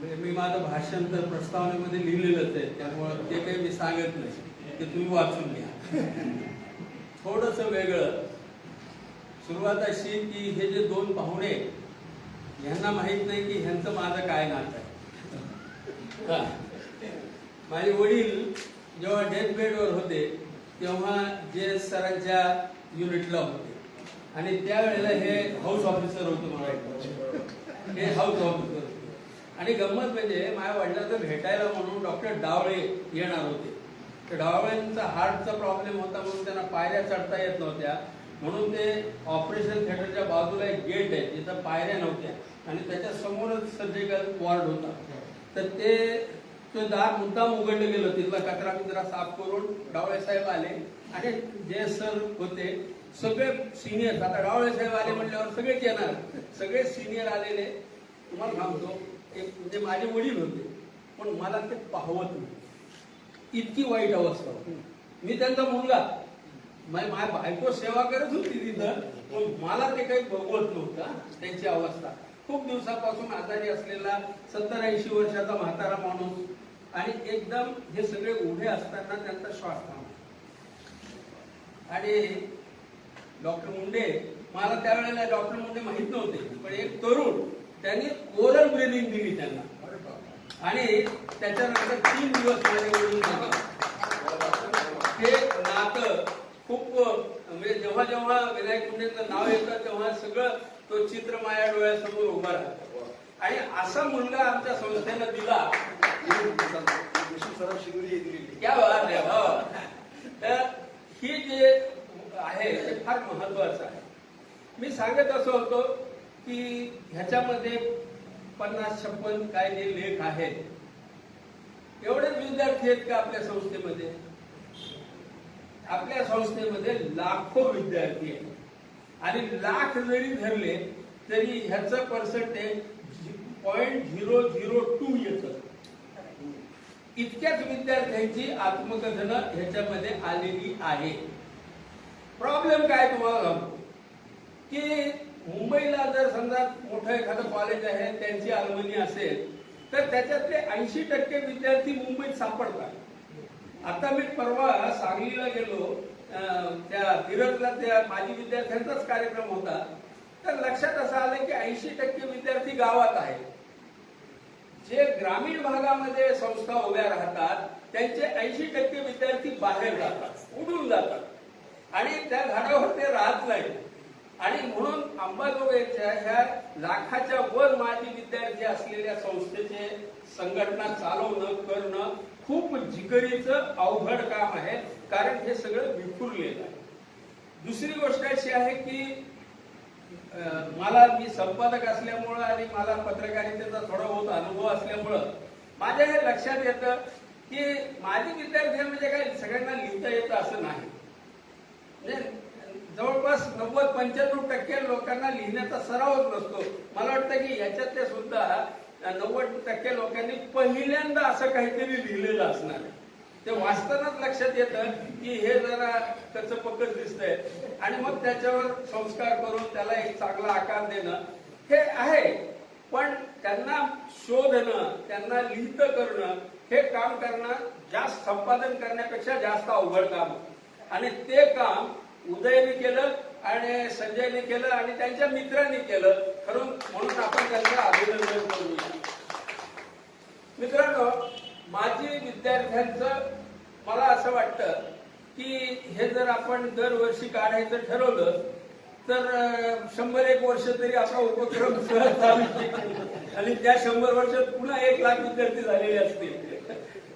म्हणजे मी माझं भाषण तर प्रस्तावनेमध्ये लिहिलेलंच आहे त्यामुळं ते काही मी सांगत नाही ते तुम्ही वाचून घ्या. थोडस वेगळं. सुरुवात अशी की हे जे दोन पाहुणे यांना माहीत नाही की ह्यांचं माझं काय नातं आहे. का? माझे वडील जेव्हा डेथ बेडवर होते तेव्हा जे सरांच्या युनिटला होते. आणि त्यावेळेला हे हाऊस ऑफिसर होते मला वाटतं. हे हाऊस ऑफिसर होते. आणि गंमत म्हणजे माझ्या वडिलांचं भेटायला म्हणून डॉक्टर डावळे येणार होते. तर डावळ्यांचा हार्टचा प्रॉब्लेम होता म्हणून त्यांना पायऱ्या चढता येत नव्हत्या. म्हणून ते ऑपरेशन थिएटरच्या बाजूला एक गेट आहे तिथं पायऱ्या नव्हत्या. आणि त्याच्या समोरच सर्जिकल वॉर्ड होता. तर ते तो दार मुद्दाम उघडलं गेलं तिथला कचरा बिचरा साफ करून डावळे साहेब आले. आणि जे सर होते सगळे सिनियर आता डावळे साहेब आले म्हटल्यावर सगळेच येणार. सगळे सिनियर आलेले. तुम्हाला सांगतो एक म्हणजे माझे वडील होते पण मला ते पाहवत नाही. इतकी वाईट अवस्था होती. मी त्यांचा मुलगा. माझ्या बायको सेवा करत होती तिथं पण मला ते काही बघवत नव्हतं त्यांची अवस्था. खूप दिवसापासून आजारी असलेला सत्तर ऐंशी वर्षाचा म्हातारा माणूस आणि एकदम हे सगळे उभे असताना त्यांचा श्वास थांबला. आणि डॉक्टर मुंडे मला त्यावेळेला डॉक्टर मुंडे माहीत नव्हते पण एक तरुण त्यांनी ओरल ब्रिदिंग दिली त्यांना. आणि त्याच्यानंतर तीन दिवस माझ्या हे नातं खूप म्हणजे जेव्हा जेव्हा विनायक मुंडेचं नाव येतं तेव्हा सगळं तो चित्र माझ्या डोळ्यासमोर उभा राहतो. आणि असा मुलगा आमच्या संस्थेनं दिला. क्या हो. तर ही जे आहे ते फार महत्वाचं आहे. मी सांगत असं होतो की ह्याच्यामध्ये पन्नास छप्पन काय जे लेख आहेत एवढेच विद्यार्थी आहेत का आपल्या संस्थेमध्ये? आपल्या संस्थेमध्ये लाखो विद्यार्थी आहेत. आणि लाख जरी धरले तरी ह्याचं percentage point zero zero two येत. इतक्याच विद्यार्थ्यांची आत्मकथन ह्याच्यामध्ये आलेली आहे. प्रॉब्लेम काय तुम्हाला की मुंबईला जर समजा मोठं एखादं कॉलेज आहे त्यांची अलमनी असेल तर त्याच्यातले ऐंशी टक्के विद्यार्थी मुंबईत सापडतात. आता मी परवा सांगलीला गेलो अं, त्या धीरजला त्या माजी विद्यार्थ्यांचाच कार्यक्रम होता. तर लक्षात असं आलं की ऐंशी टक्के विद्यार्थी गावात आहेत. जे ग्रामीण भागामध्ये संस्था उभ्या राहतात त्यांचे ऐंशी टक्के विद्यार्थी बाहेर जातात उडून जातात. आणि त्या झाडावर ते राहत नाही आणि म्हणून अंबाजोगाईच्या ह्या लाखाच्या वर माजी विद्यार्थी असलेल्या संस्थेचे संघटना चालवणं करणं खूप जिगरीचं अवघड काम आहे. कारण हे सगळं विखुरलेलं आहे. दुसरी गोष्ट अशी आहे की मला मी संपादक असल्यामुळं आणि मला पत्रकारितेचा थोडा बहुत अनुभव असल्यामुळं माझ्या हे लक्षात येतं की माझी विद्यार्थी म्हणजे काय सगळ्यांना लिहिता येतं असं नाही. म्हणजे जवळपास नव्वद पंच्याण्णव टक्के लोकांना लिहिण्याचा सरावच नसतो. मला वाटतं की याच्यातले सुद्धा नव्वद टक्के लोकांनी पहिल्यांदा असं काहीतरी लिहिलेलं असणार ते वाचतानाच लक्षात येतं की हे जरा त्याचं पकड दिसतंय. आणि मग त्याच्यावर संस्कार करून त्याला एक चांगला आकार देणं हे आहे. पण त्यांना शोधणं त्यांना लिहित करणं हे काम करणं जास्त संपादन करण्यापेक्षा जास्त अवघड काम. आणि ते काम उदयने केलं आणि संजयने केलं आणि त्यांच्या मित्रांनी केलं. खरं म्हणून आपण त्यांचं अभिनंदन करू मित्रांनो माजी विद्यार्थ्यांचं मला असं वाटतं की हे जर आपण दरवर्षी काढायचं ठरवलं तर शंभर एक वर्ष तरी आपला उपक्रम सहज चालू आणि त्या शंभर वर्षात पुन्हा एक लाख विद्यार्थी झालेले असतील.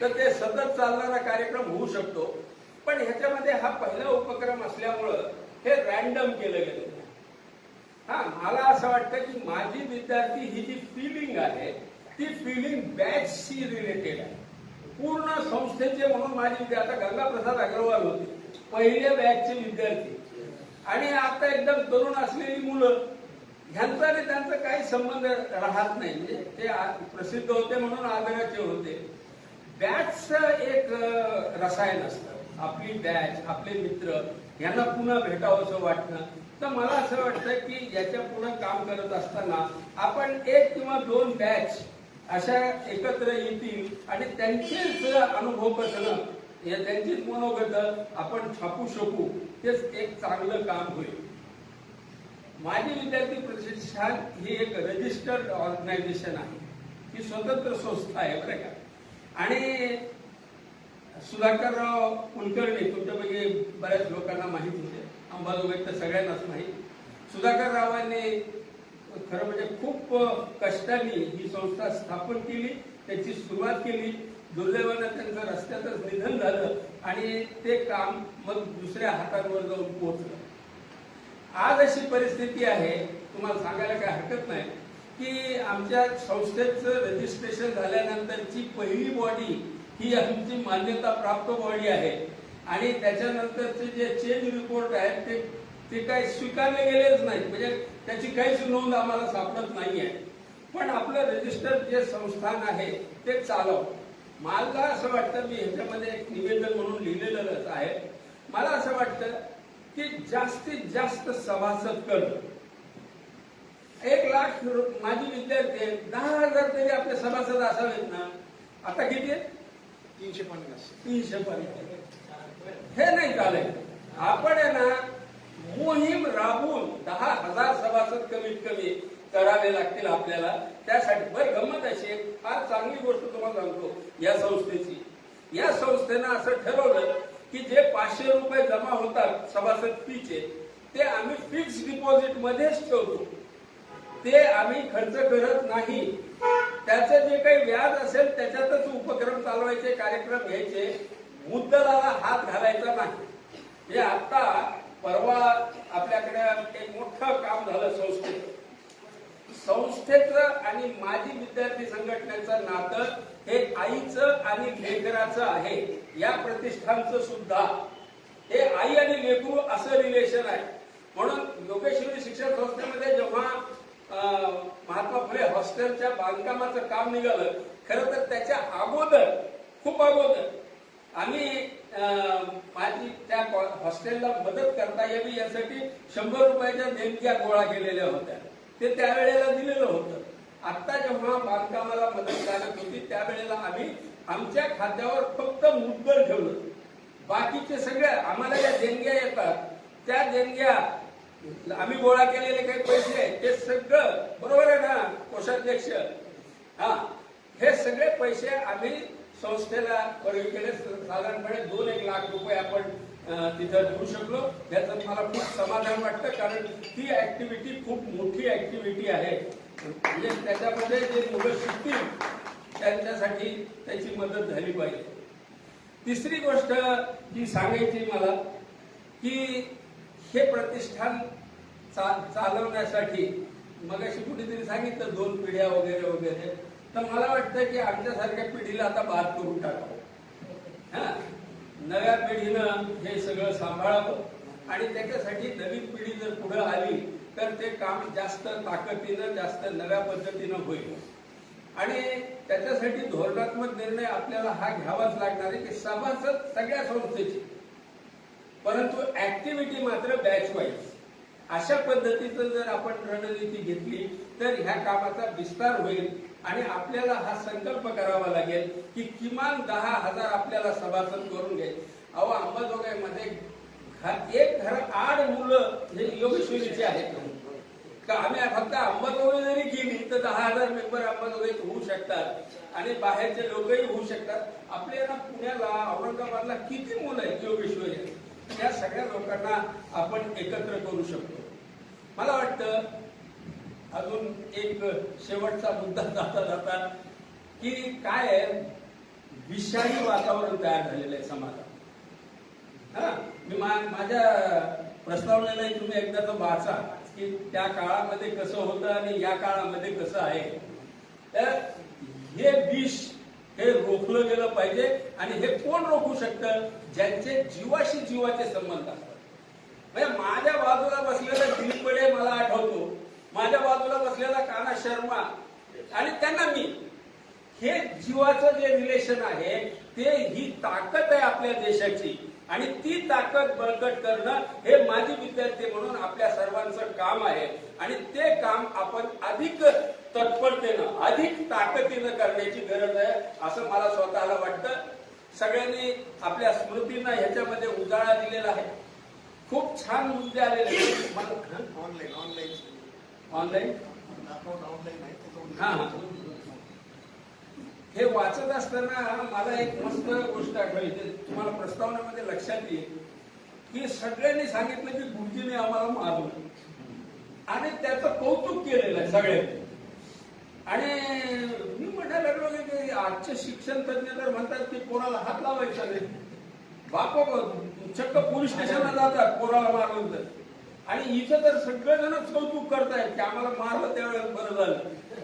तर ते सतत चालणारा कार्यक्रम होऊ शकतो. पण ह्याच्यामध्ये हा पहिला उपक्रम असल्यामुळं हे रॅन्डम केलं गेलं हा मला असं वाटतं की माझी विद्यार्थी ही जी फिलिंग आहे ती फिलिंग बॅचशी रिलेटेड आहे. पूर्ण संस्थेचे म्हणून माझी विद्यार्थी आता गंगाप्रसाद अग्रवाल होते पहिल्या बॅचचे विद्यार्थी. आणि आता एकदम तरुण असलेली मुलं ह्यांचा आणि त्यांचा काही संबंध राहत नाही. म्हणजे ते प्रसिद्ध होते म्हणून आदराचे होते. बॅचचं एक रसायन असतं. आपली बॅच आपले मित्र यांना पुन्हा भेटावं असं वाटणं. तर मला असं वाटतं की याच्यापुढे काम करत असताना आपण एक किंवा दोन बॅच अशा एकत्र येतील आणि त्यांचेच अनुभव कथनं या त्यांचीच मनोगत आपण छापू शकू. तेच एक चांगलं काम होईल. माजी विद्यार्थी प्रतिष्ठान ही एक रजिस्टर्ड ऑर्गनायझेशन आहे. ही स्वतंत्र संस्था आहे बरं का? आणि सुधाकरराव कुलकर्णी तुमच्यापैकी बऱ्याच लोकांना माहीत होते. अंबाजोगाई तर सगळ्यांनाच माहीत. सुधाकररावांनी खरं म्हणजे खूप कष्टाने ही संस्था स्थापन केली त्याची सुरुवात केली. दुर्दैवानं त्यांचं रस्त्यातच निधन झालं आणि ते काम मग दुसऱ्या हातांवर जाऊन पोहोचलं. आज अशी परिस्थिती आहे तुम्हाला सांगायला काही हरकत नाही की आमच्या संस्थेचं रजिस्ट्रेशन झाल्यानंतरची पहिली बॉडी ही आमची मान्यता प्राप्त बॉडी आहे. आणि त्याच्यानंतरचे जे चेंज रिपोर्ट आहेत ते ते काही स्वीकारले गेलेच नाहीत. म्हणजे त्याची काहीच नोंद आम्हाला सापडत नाही आहे पण आपलं रजिस्टर जे संस्थान आहे ते चालव. मला असं वाटतं मी ह्याच्यामध्ये एक निवेदन म्हणून लिहिलेलंच आहे. मला असं वाटतं की जास्तीत जास्त सभासद करणं एक लाख रु- माजी विद्यार्थी आहेत, दहा हजार तरी आपले सभासद असावेत ना. आता किती तीनशे पन्नास. तीनशे पन्नास. हे नाही चालेल. आपण आहे ना मोहीम राबून दहा हजार सभासद कमीत कमी करावे लागतील आपल्याला. त्यासाठी बरं गंमत अशी फार चांगली गोष्ट तुम्हाला सांगतो या संस्थेची. या संस्थेनं असं ठरवलं की जे पाचशे रुपये जमा होतात सभासद फीचे ते आम्ही फिक्स डिपॉझिट मध्येच ठेवतो. ते आम्ही खर्च करत नाही. त्याचं जे काही व्याज असेल त्याच्यातच उपक्रम चालवायचे कार्यक्रम घ्यायचे. मुद्दलाला हात घालायचा नाही. हे आता परवा आपल्याकडे एक मोठं काम झालं संस्थेत संस्थेचं आणि माजी विद्यार्थी संघटनेचं नातं हे आईचं आणि लेकराचं आहे. या प्रतिष्ठानचं सुद्धा. हे आई आणि लेकरू असं रिलेशन आहे. म्हणून योगेश्वरी शिक्षण संस्थेमध्ये जेव्हा महात्मा फुले हॉस्टेलच्या बांधकामाचं काम निघालं. खरं तर त्याच्या अगोदर खूप अगोदर. आम्ही अं, माझी त्या हॉस्टेलला मदत करता यावी यासाठी शंभर रुपयाच्या देणग्या गोळा केलेल्या होत्या. ते त्यावेळेला दिलेलं होतं. आता जेव्हा बांधकामाला मदत लागत होती त्यावेळेला आम्ही आमच्या खात्यावर फक्त मुद्दल ठेवलं. बाकीचे सगळे आम्हाला ज्या देणग्या येतात त्या देणग्या आम्ही गोळा केलेले काही पैसे सगळं बरोबर आहे ना कोषाध्यक्ष? हा. हे सगळे पैसे आम्ही संस्थेला वर्ग केले साधारणपणे दोन एक लाख रुपये आपण तिथं देऊ शकलो. याचं मला खूप समाधान वाटतं कारण ती ऍक्टिव्हिटी खूप मोठी ऍक्टिव्हिटी आहे. म्हणजे त्याच्यामध्ये जे मुलं शिकतील त्यांच्यासाठी त्याची मदत झाली पाहिजे. तिसरी गोष्ट जी सांगायची मला की हे प्रतिष्ठान चा- चालवण्यासाठी. मगाशी कुठेतरी सांगितलं दोन पिढ्या वगैरे वगैरे. तर मला वाटतं की आमच्यासारख्या पिढीला आता बाद करून टाकावं. हा? नव्या पिढीनं हे सगळं सांभाळावं. आणि त्याच्यासाठी नवीन पिढी जर पुढे आली तर ते काम जास्त ताकदीनं जास्त नव्या पद्धतीनं होईल. आणि त्याच्यासाठी धोरणात्मक निर्णय आपल्याला हा घ्यावाच लागणार आहे की सभासद सगळ्या संस्थेची. परंतु ऍक्टिव्हिटी मात्र बॅच वाईज अशा पद्धतीचं जर आपण रणनीती घेतली तर ह्या कामाचा विस्तार होईल आणि आपल्याला हा संकल्प करावा लागेल की किमान दहा हजार आपल्याला सभासद करून घ्यायचे. अहो अंबाजोगाईमध्ये एक घर आठ मुलं हे योगेश्वरीचे आहेत. का आम्ही फक्त अंबाजोगाई जरी गेली तर दहा हजार मेंबर अंबाजोगाईत होऊ शकतात आणि बाहेरचे लोकही होऊ शकतात. आपल्याला पुण्याला औरंगाबादला किती मुलं आहेत योगेश्वरी? त्या सगळ्या लोकांना आपण एकत्र करू शकतो. मला वाटतं अजून एक शेवटचा मुद्दा जाता जाता की काय आहे? विषारी वातावरण तयार झालेलं आहे समाजात. हा? मी मा- माझ्या प्रस्तावनेला तुम्ही एकदा तो वाचा की त्या काळामध्ये कसं होतं आणि या काळामध्ये कसं आहे. तर हे विष हे रोखलं गेलं पाहिजे आणि हे कोण रोखू शकतं? ज्यांचे जीवाशी जीवाचे संबंध असतात म्हणजे माझ्या बाजूला बसलेला दिलीप मला आठवतो. माझ्या बाजूला बसलेला काना शर्मा आणि त्यांना मी. हे जीवाचं जे रिलेशन आहे ते ही ताकद आहे आपल्या देशाची. आणि ती ताकद बळकट करणं हे माजी विद्यार्थी म्हणून आपल्या सर्वांचं काम आहे. आणि ते काम आपण अधिक तत्परतेनं अधिक ताकदीनं करण्याची गरज आहे असं मला स्वतःला वाटतं. सगळ्यांनी आपल्या स्मृतींना ह्याच्यामध्ये उजाळा दिलेला आहे. खूप छान मुद्दे आलेले ऑनलाईन ऑनलाईन ऑनलाईन ऑनलाईन हा हा. वाचत असताना मला एक मस्त गोष्ट आठवली. तुम्हाला प्रस्तावनेमध्ये लक्षात येईल. की सगळ्यांनी सांगितलं की गुरुजीने आम्हाला मारलं आणि त्याचं कौतुक केलेलं आहे सगळ्यांनी. आणि मी म्हणायला लागलो की आजचे शिक्षण तज्ञ तर म्हणतात की पोराला हात लावायचा नाही. बाप. चक्क पोलीस स्टेशनला जातात पोराला मारलं तर आणि इथं तर सगळेजणच कौतुक करतायत की आम्हाला मारलं त्यावेळेस बरं झालं.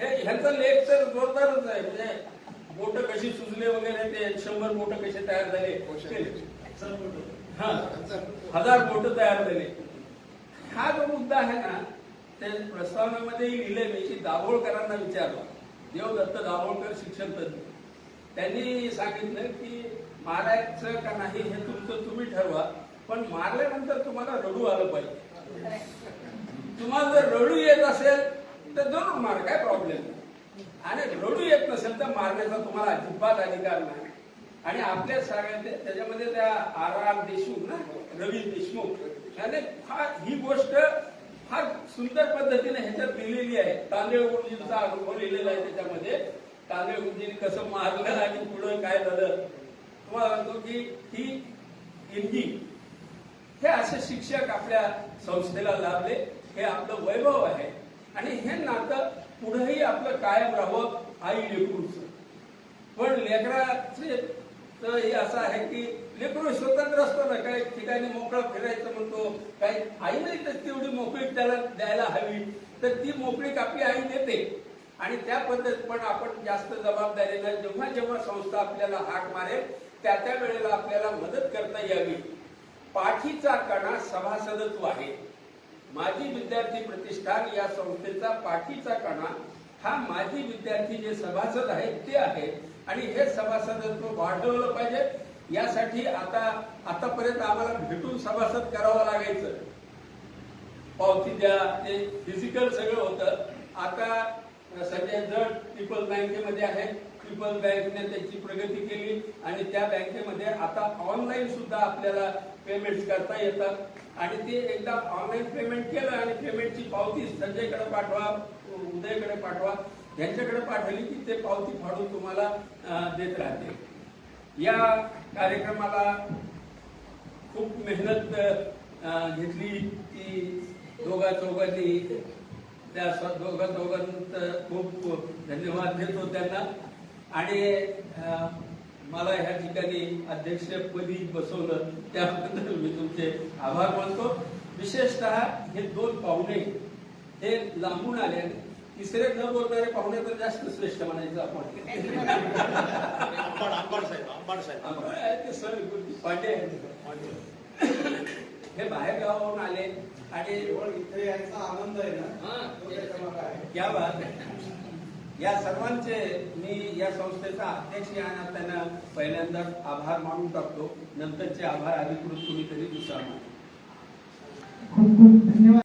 हे ह्यांचा लेख तर जोरदारच आहे. म्हणजे बोट कशी सुजले वगैरे ते शंभर बोट कसे तयार झाले. हा हजार बोट तयार झाले. हा जो मुद्दा आहे ना ते प्रस्तावनामध्ये लिहिले मी की दाभोळकरांना विचारला. देवदत्त दाभोळकर शिक्षण तज्ञ. त्यांनी सांगितलं की मारायचं का नाही हे तुमचं तुम्ही ठरवा पण मारल्यानंतर तुम्हाला रडू आलं पाहिजे. तुम्हाला जर रडू येत असेल तर जरूर मार काय प्रॉब्लेम नाही. आणि रडू येत नसेल तर मारण्याचा तुम्हाला अजिबात अधिकार नाही. आणि आपल्या सांगायचे त्याच्यामध्ये त्या आर आर देशमुख ना रवी देशमुख त्याने फार ही गोष्ट फार सुंदर पद्धतीने ह्याच्यात लिहिलेली आहे. तांदळ गुरुजींचा अनुभव लिहिलेला आहे त्याच्यामध्ये. तांदळ गुरुजींनी कसं मारलं आणि पुढं काय झालं तुम्हाला सांगतो की ही हिंदी हे असे शिक्षक आपल्या संस्थेला लाभले. हे आपलं वैभव आहे. आणि हे नातं पुढेही आपलं कायम राहावं आई लेकरूच. पण लेकराचे तर हे असं आहे की लेकरू स्वतंत्र असतो ना काही ठिकाणी मोकळं फिरायचं म्हणतो काही आई नाही तर तेवढी मोकळीक त्याला द्यायला हवी. तर ती मोकळीक आपली आई देते. आणि त्या पद्धत पण आपण जास्त जबाबदारीनं जेव्हा जेव्हा संस्था आपल्याला हाक मारेल त्या त्या वेळेला आपल्याला मदत करता यावी. पाठीचा कणा सभासदत्व आहे. माजी विद्यार्थी प्रतिष्ठान या संस्थेचा पाठीचा कणा हा माजी विद्यार्थी जे सभासद आहेत ते आहेत. आणि हे सभासदत्व वाढवलं पाहिजे. यासाठी आता आतापर्यंत आम्हाला भेटून सभासद करावं लागायचं. पावती द्या ते फिजिकल सगळं होतं. आता संजय जड पीपल बँकेमध्ये आहे. पीपल बँकने त्याची प्रगती केली आणि त्या बँकेमध्ये आता ऑनलाईन सुद्धा आपल्याला पेमेंट करता येतात. आणि ते एकदा ऑनलाईन पेमेंट केलं आणि पेमेंटची पावती संजयकडे पाठवा उदयकडे पाठवा. यांच्याकडे पाठवली की ते पावती फाडून तुम्हाला देत राहते. या कार्यक्रमाला खूप मेहनत घेतली ती दोघा चौघांनी त्या दोघा चौघांचं खूप धन्यवाद देतो त्यांना. आणि अं, मला ह्या ठिकाणी अध्यक्षपदी बसवलं त्याबद्दल मी तुमचे आभार मानतो. विशेषतः हे दोन पाहुणे हे लांबून आले तिसरे न बोलणारे पाहुणे तर जास्त श्रेष्ठ म्हणायचं आपण. सर पांडे. हे बाहेर गावावरून आले आणि इथे यायचा आनंद आहे ना हा. तो त्याच्यामागे आहे. या बात. या सर्वांचे मी या संस्थेचा अध्यक्ष या नात्यानं पहिल्यांदाच आभार मानून टाकतो नंतरचे आभार अधिकृत कुणीतरी दुसरा मानेल. खूप खूप धन्यवाद